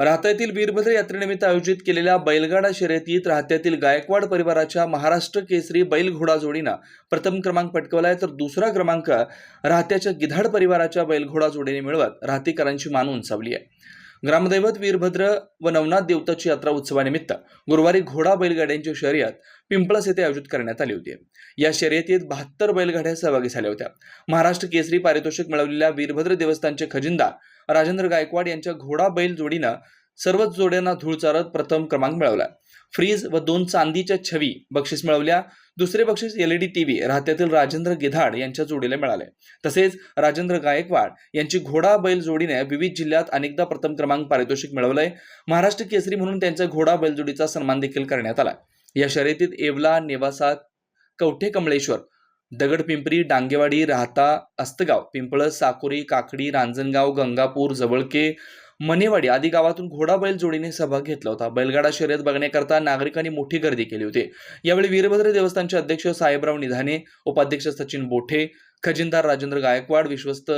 राहत्यातील वीरभद्र यात्रेनिमित्त आयोजित केलेल्या बैलगाडा शर्यतीत राहत्यातील गायकवाड परिवाराच्या महाराष्ट्र केसरी बैल घोडा जोडीनं प्रथम क्रमांक पटकवलाय तर दुसरा क्रमांक राहत्याच्या गिधाड परिवाराच्या बैलघोडा जोडीने मिळवत राहतेकरांची मान उंचावली आहे. ग्रामदैवत वीरभद्र व नवनाथ देवताची यात्रा उत्सवानिमित्त गुरुवारी घोडा बैलगाड्यांची शर्यत पिंपळस येथे आयोजित करण्यात आली होती. या शर्यतीत बहात्तर बैलगाड्या सहभागी झाल्या होत्या. महाराष्ट्र केसरी पारितोषिक मिळवलेल्या वीरभद्र देवस्थानचे खजिनदार राजेंद्र गायकवाड यांच्या घोडा बैल जोडीनं सर्वच जोड्यांना धूळ चारत प्रथम क्रमांक मिळवला. फ्रीज व दोन चांदीच्या छवी बक्षीस मिळवल्या. दुसरे बक्षीस एलईडी टीव्ही राहत्यातील राजेंद्र गिधाड यांच्या जोडीला मिळाले. तसेच राजेंद्र गायकवाड यांची घोडा बैल जोडीने विविध जिल्ह्यात अनेकदा प्रथम क्रमांक पारितोषिक मिळवलंय. महाराष्ट्र केसरी म्हणून त्यांच्या घोडा बैल जोडीचा सन्मान देखील करण्यात आला. या शर्यतीत येवला नेवासा कवठे कमळेश्वर दगडपिंपरी डांगेवाडी राहता अस्तगाव पिंपळस साकोरी काकडी रांजणगाव गंगापूर जवळके मनेवाडी आदी गावातून घोडा बैल जोडीने सहभाग घेतला होता. बैलगाडा शर्यत बघण्याकरता नागरिकांनी मोठी गर्दी केली होती. यावेळी वीरभद्र देवस्थानचे अध्यक्ष साहेबराव निधाने उपाध्यक्ष सचिन बोठे खजिनदार राजेंद्र गायकवाड विश्वस्त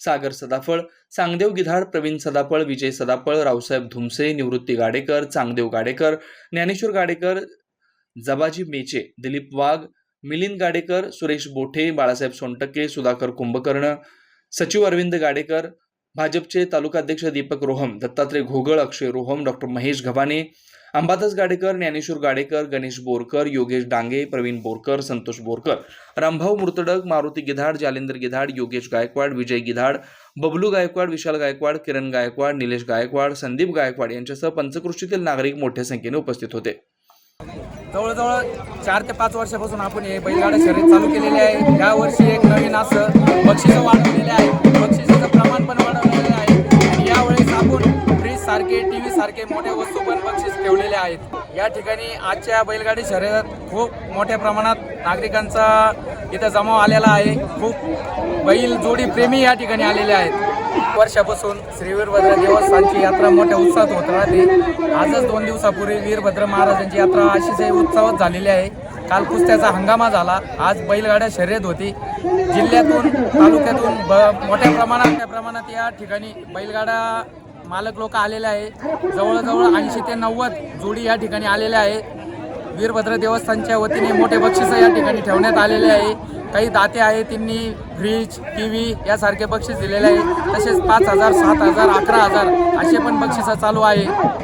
सागर सदाफळ चांगदेव गिधाड प्रवीण सदाफळ विजय सदाफळ रावसाहेब धुमसे निवृत्ती गाडेकर चांगदेव गाडेकर ज्ञानेश्वर गाडेकर जबाजी मेचे दिलीप वाघ मिलिंद गाडेकर सुरेश बोठे बाळासाहेब सोनटके सुधाकर कुंभकर्ण सचिव अरविंद गाडेकर भाजपचे तालुकाध्यक्ष दीपक रोहम दत्तात्रय घोगळ अक्षय रोहम डॉक्टर महेश घबाने अंबादास गाडेकर ज्ञानेश्वर गाडेकर गणेश बोरकर योगेश डांगे प्रवीण बोरकर संतोष बोरकर रामभाऊ मुर्तडक मारुती गिधाड जालेंद्र गिधाड योगेश गायकवाड विजय गिधाड बबलू गायकवाड विशाल गायकवाड किरण गायकवाड निलेश गायकवाड संदीप गायकवाड यांच्यासह पंचकृषीतील नागरिक मोठ्या संख्येने उपस्थित होते. जवळजवळ चार ते पाच वर्षापासून आपण हे बैलगाडा शर्यत चालू केलेली आहे. या वर्षी एक नवीन असं बक्षिसं वाढवलेले आहे. बक्षिसाचं प्रमाण पण वाढवलेलं आहे. यावेळेस आपण फ्रीज सारखे टी व्ही सारखे मोठ्या वस्तू पण बक्षीस ठेवलेले आहेत. या ठिकाणी आजच्या बैलगाडी शर्यत खूप मोठ्या प्रमाणात नागरिकांचा इथं जमाव आलेला आहे. खूप बैल जोडी प्रेमी या ठिकाणी आलेले आहेत. वर्षापासून श्री वीरभद्र देवस्थानची यात्रा मोठ्या उत्साहात होत राहते. आजच दोन दिवसापूर्वी वीरभद्र महाराजांची यात्रा अतिशय उत्साहात झालेली आहे. काल कुस्त्याचा हंगामा झाला. आज बैलगाड्या शर्यत होती. जिल्ह्यातून तालुक्यातून ब मोठ्या प्रमाणात त्या प्रमाणात या ठिकाणी बैलगाडा मालक लोक आलेले आहे. जवळजवळ ऐंशी ते नव्वद जोडी या ठिकाणी आलेल्या आहे. वीरभद्र देवस्थानच्या वतीने मोठे बक्षीस या ठिकाणी ठेवण्यात आलेले आहे. काही दाते आहे त्यांनी फ्रीज टी व्ही यासारखे बक्षीस दिलेले आहे. तसेच पाच हजार सात हजार अकरा हजार असे पण बक्षिसं चालू आहे.